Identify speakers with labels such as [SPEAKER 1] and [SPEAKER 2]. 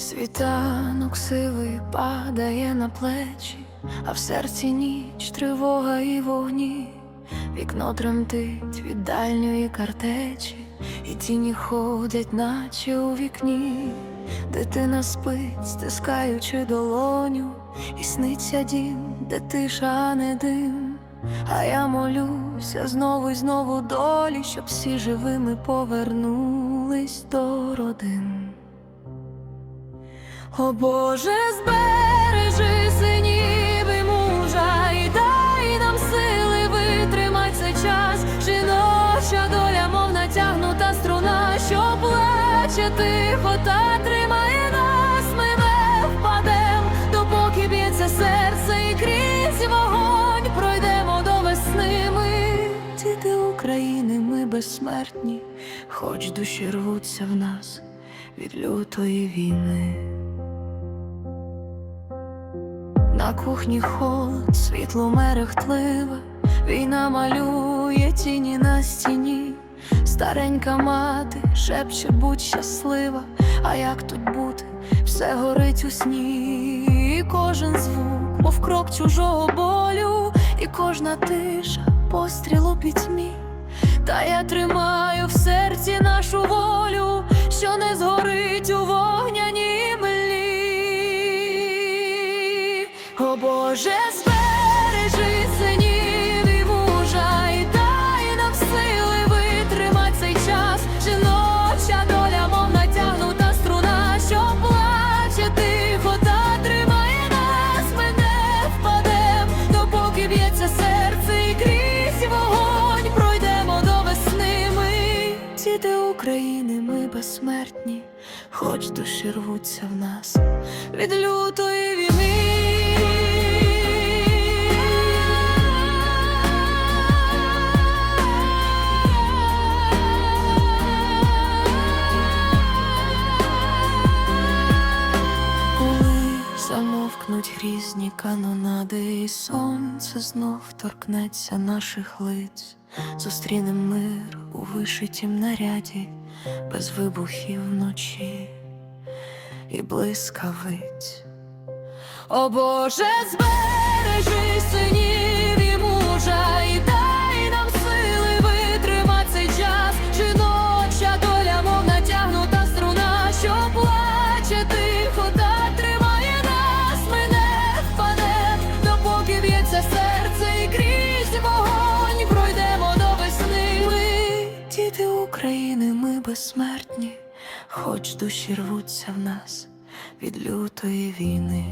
[SPEAKER 1] Світанок сивий падає на плечі, а в серці ніч, тривога і вогні, вікно тремтить від дальньої картечі, і тіні ходять, наче у вікні, дитина спить, стискаючи долоню, і сниться дім, де тиша, не дим. А я молюся знову і знову долі, щоб всі живими повернулись до родин. О Боже, збережи синів і мужа, і дай нам сили витримать цей час. Жіноча доля, мов натягнута струна, що плаче тихо та тримає нас. Ми не впадем, допоки б'ється серце, і крізь вогонь пройдемо до весни. Ми діти України, ми безсмертні, хоч душі рвуться в нас від лютої війни. На кухні холод, світло мерехтливе, війна малює тіні на стіні, старенька мати шепче, будь щаслива, а як тут бути, все горить у сні, і кожен звук, мов крок чужого болю, і кожна тиша, постріл у пітьмі. Та я тримаю в серці нашу волю, що не згорить у вогняній діти України, ми безсмертні, хоч душі рвуться в нас від лютої. Замовкнуть грізні канонади, і сонце знов торкнеться наших лиць, зустрінем мир у вишитім наряді, без вибухів вночі. І блискавиць. О Боже, збережи синів України, ми безсмертні, хоч душі рвуться в нас від лютої війни.